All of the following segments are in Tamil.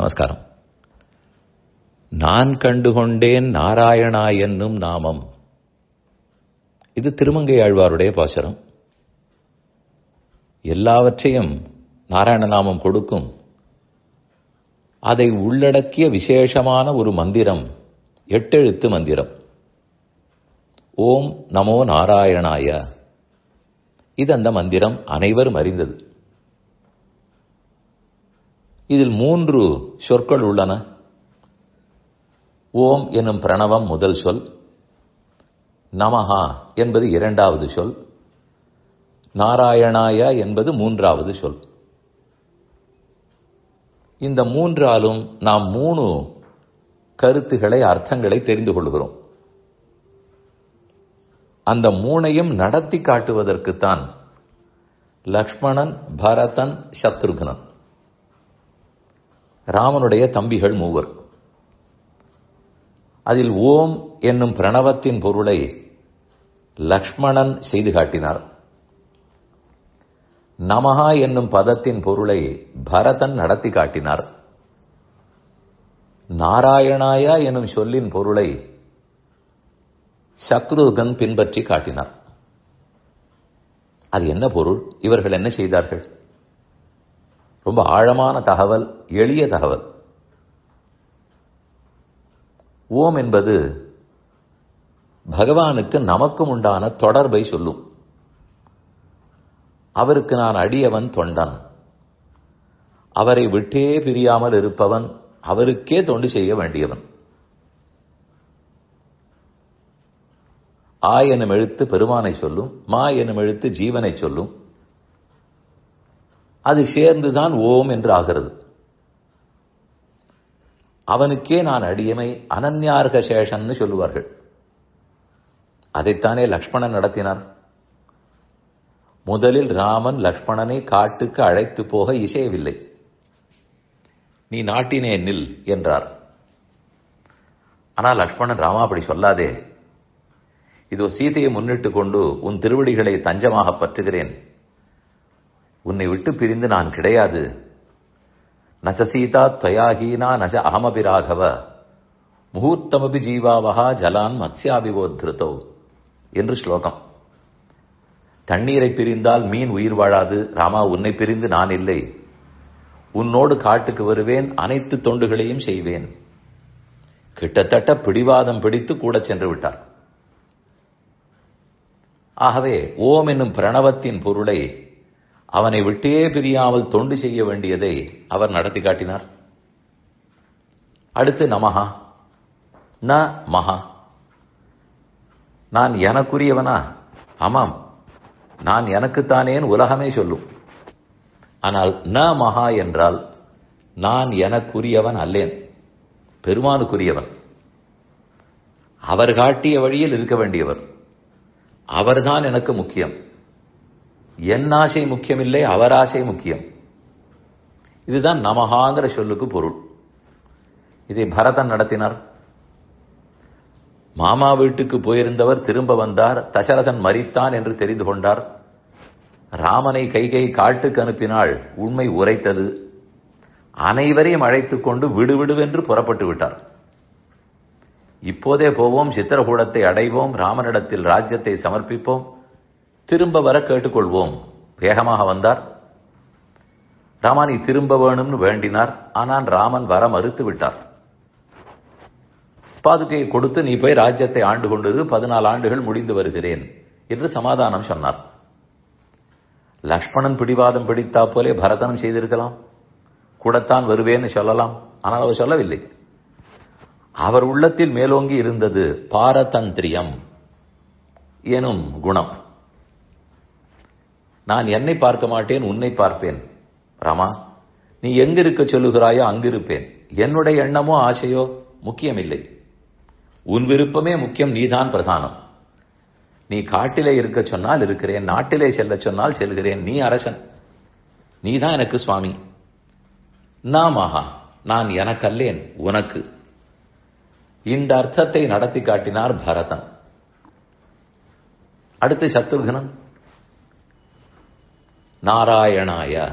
நமஸ்காரம். நான் கண்டுகொண்டேன் நாராயணா என்னும் நாமம். இது திருமங்கை ஆழ்வாருடைய பாசுரம். எல்லாவற்றையும் நாராயண நாமம் கொடுக்கும். அதை உள்ளடக்கிய விசேஷமான ஒரு மந்திரம் எட்டெழுத்து மந்திரம். ஓம் நமோ நாராயணாய. இது அந்த மந்திரம் அனைவரும் அறிந்தது. இதில் மூன்று சொற்கள் உள்ளன. ஓம் என்னும் பிரணவம் முதல் சொல். நமஹா என்பது இரண்டாவது சொல். நாராயணாயா என்பது மூன்றாவது சொல். இந்த மூன்றாலும் நாம் மூணு கருத்துக்களை அர்த்தங்களை தெரிந்து கொள்கிறோம். அந்த மூனையும் நடத்தி காட்டுவதற்குத்தான் லக்ஷ்மணன் பரதன் சத்ருகனன் ராமனுடைய தம்பிகள் மூவர். அதில் ஓம் என்னும் பிரணவத்தின் பொருளை லக்ஷ்மணன் செய்து காட்டினார். நமஹா என்னும் பதத்தின் பொருளை பரதன் நடத்தி காட்டினார். நாராயணாயா எனும் சொல்லின் பொருளை சக்ருகன் பின்பற்றி காட்டினார். அது என்ன பொருள்? இவர்கள் என்ன செய்தார்கள்? ரொம்ப ஆழமான தகவல் எளிய தகவல். ஓம் என்பது பகவானுக்கு நமக்கும் உண்டான தொடர்பை சொல்லும். அவருக்கு நான் அடியவன் தொண்டன். அவரை விட்டே பிரியாமல் இருப்பவன் அவருக்கே தொண்டு செய்ய வேண்டியவன். ஆ எனும் எழுத்து பெருமானை சொல்லும் மா எனும் எழுத்து ஜீவனை சொல்லும். அது சேர்ந்துதான் ஓம் என்று ஆகிறது. அவனுக்கே நான் அடியமை அனன்யார்க சேஷன்னு சொல்லுவார்கள். அதைத்தானே லக்ஷ்மணன் நடத்தினார் முதலில் ராமன் லக்ஷ்மணனை காட்டுக்கு அழைத்து போக இசையவில்லை. நீ நாட்டினே நில் என்றார். ஆனால் லக்ஷ்மணன் ராமா அப்படி சொல்லாதே. இதோ சீதையை முன்னிட்டு கொண்டு உன் திருவடிகளை தஞ்சமாக பற்றுகிறேன். உன்னை விட்டு பிரிந்து நான் கிடையாது. நச சீதா துவயாஹீனா நச அகமபிராகவ முகூர்த்தமபி ஜீவாவகா ஜலான் மத்யாபிவோத்ருதோ என்று ஸ்லோகம். தண்ணீரை பிரிந்தால் மீன் உயிர் வாழாது. ராமா உன்னை பிரிந்து நான் இல்லை. உன்னோடு காட்டுக்கு வருவேன். அனைத்து தொண்டுகளையும் செய்வேன். கிட்டத்தட்ட பிடிவாதம் பிடித்து கூட சென்று விட்டார். ஆகவே ஓம் என்னும் பிரணவத்தின் பொருளை அவனை விட்டே பிரியாமல் தொண்டு செய்ய வேண்டியதை அவர் நடத்தி காட்டினார். அடுத்து நமஹா ந மகா. நான் எனக்குரியவனா? ஆமாம். நான் எனக்குத்தானேன் உலகமே சொல்லும். ஆனால் ந மகா என்றால் நான் எனக்குரியவன் அல்லேன். பெருமானுக்குரியவன். அவர் காட்டிய வழியில் இருக்க வேண்டியவர். அவர்தான் எனக்கு முக்கியம். என் ஆசை முக்கியமில்லை அவர் ஆசை முக்கியம். இதுதான் நமகாங்கிற சொல்லுக்கு பொருள். இதை பரதன் நடத்தினார். மாமா வீட்டுக்கு போயிருந்தவர் திரும்ப வந்தார் தசரதன் மறித்தான் என்று தெரிந்து கொண்டார். ராமனை கைகை காட்டுக்கு அனுப்பினால் உண்மை உரைத்தது. அனைவரையும் அழைத்துக் கொண்டு விடுவிடுவென்று புறப்பட்டு விட்டார். இப்போதே போவோம் சித்திரகூடத்தை அடைவோம் ராமனிடத்தில் ராஜ்யத்தை சமர்ப்பிப்போம். திரும்ப வர கேட்டுக்கொள்வோம். வேகமாக வந்தார். ராமானி திரும்ப வேணும்னு வேண்டினார். ஆனால் ராமன் வர மறுத்து விட்டார். பாதுகையை கொடுத்து நீ போய் ராஜ்யத்தை ஆண்டு கொண்டது பதினாலு ஆண்டுகள் முடிந்து வருகிறேன் என்று சமாதானம் சொன்னார். லக்ஷ்மணன் பிடிவாதம் பிடித்தா போலே பரதனம் செய்திருக்கலாம். கூடத்தான் வருவேன்னு சொல்லலாம். ஆனால் அவர் சொல்லவில்லை. அவர் உள்ளத்தில் மேலோங்கி இருந்தது பாரதந்திரியம். எனும் குணம். நான் என்னை பார்க்க மாட்டேன் உன்னை பார்ப்பேன். ராமா நீ எங்கிருக்க சொல்லுகிறாயோ அங்கிருப்பேன். என்னுடைய எண்ணமோ ஆசையோ முக்கியமில்லை. உன் விருப்பமே முக்கியம் நீதான் பிரதானம். நீ காட்டிலே இருக்க சொன்னால் இருக்கிறேன் நாட்டிலே செல்ல சொன்னால் செல்கிறேன் நீ அரசன். நீதான் எனக்கு சுவாமி. நாமஹா நான் எனக்கல்லேன் உனக்கு. இந்த அர்த்தத்தை நடத்தி காட்டினார் பரதன். அடுத்து சத்ருகனன் நாராயணாய.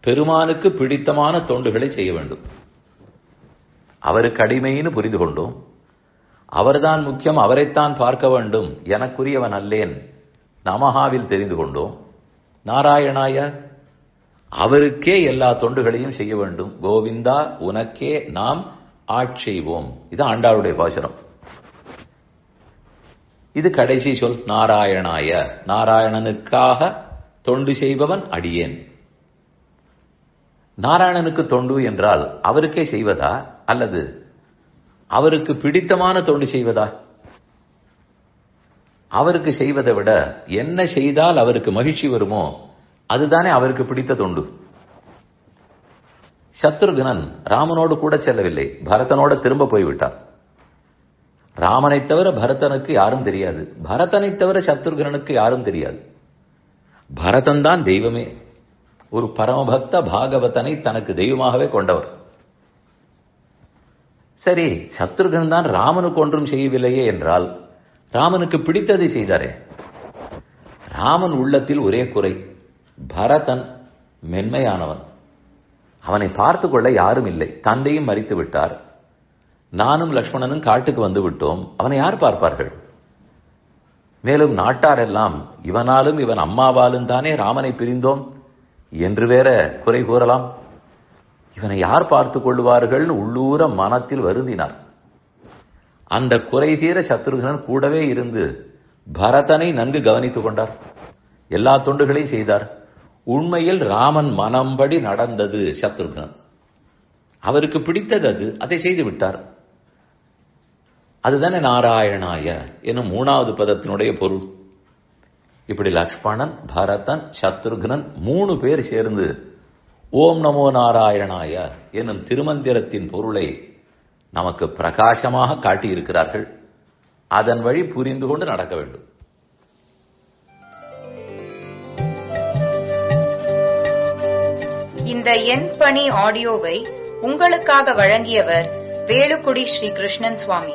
பெருமானுக்கு பிடித்தமான தொண்டுகளை செய்ய வேண்டும். அவருக்கு அடிமைன்னு புரிந்து கொண்டோம். அவர்தான் முக்கியம் அவரைத்தான் பார்க்க வேண்டும். எனக்குரியவன் அல்லேன் நமஹாவில் தெரிந்து கொண்டோம். நாராயணாய அவருக்கே எல்லா தொண்டுகளையும் செய்ய வேண்டும். கோவிந்தா உனக்கே நாம் ஆட்செய்வோம் இது ஆண்டாளுடைய பாசனம் இது கடைசி சொல் நாராயணாய. நாராயணனுக்காக தொண்டு செய்பவன் அடியேன். நாராயணனுக்கு தொண்டு என்றால் அவருக்கே செய்வதா? அல்லது அவருக்கு பிடித்தமான தொண்டு செய்வதா? அவருக்கு செய்வதை விட என்ன செய்தால் அவருக்கு மகிழ்ச்சி வருமோ அதுதானே அவருக்கு பிடித்த தொண்டு. சத்ருகனன் ராமனோடு கூட செல்லவில்லை. பரதனோட திரும்ப போய்விட்டான். ராமனை தவிர பரதனுக்கு யாரும் தெரியாது. பரதனை தவிர சத்ருகனனுக்கு யாரும் தெரியாது. பரதன் தான் தெய்வமே. ஒரு பரமபக்த பாகவதனை தனக்கு தெய்வமாகவே கொண்டவர். சரி சத்ருகன் தான் ராமனுக்கு ஒன்றும் செய்யவில்லையே என்றால் ராமனுக்கு பிடித்ததை செய்தாரே. ராமன் உள்ளத்தில் ஒரே குறை பரதன் மென்மையானவன். அவனை பார்த்து கொள்ள யாரும் இல்லை. தந்தையும் மறித்து விட்டார். நானும் லக்ஷ்மணனும் காட்டுக்கு வந்து விட்டோம். அவனை யார் பார்ப்பார்கள்? மேலும் நாட்டாரெல்லாம் இவனாலும் இவன் அம்மாவாலும் தானே ராமனை பிரிந்தோம்? என்று வேற குறை கூறலாம். இவனை யார் பார்த்து கொள்வார்கள் உள்ளூர மனத்தில் வருந்தினார். அந்த குறை தீர சத்ருகனன் கூடவே இருந்து பரதனை நன்கு கவனித்துக் கொண்டார். எல்லா தொண்டுகளையும் செய்தார். உண்மையில் ராமன் மனம்படி நடந்தது சத்ருகன். அவருக்கு பிடித்தது அது. அதை செய்து விட்டார். அதுதானே நாராயணாய என்னும் மூணாவது பதத்தினுடைய பொருள். இப்படி லக்ஷ்மணன் பரதன் சத்ருகனன் மூணு பேர் சேர்ந்து ஓம் நமோ நாராயணாய என்னும் திருமந்திரத்தின் பொருளை நமக்கு பிரகாசமாக காட்டியிருக்கிறார்கள். அதன் வழி புரிந்து கொண்டு நடக்க வேண்டும். இந்த எண் பணி ஆடியோவை உங்களுக்காக வழங்கியவர் வேலுக்குடி ஸ்ரீ கிருஷ்ணன் சுவாமி.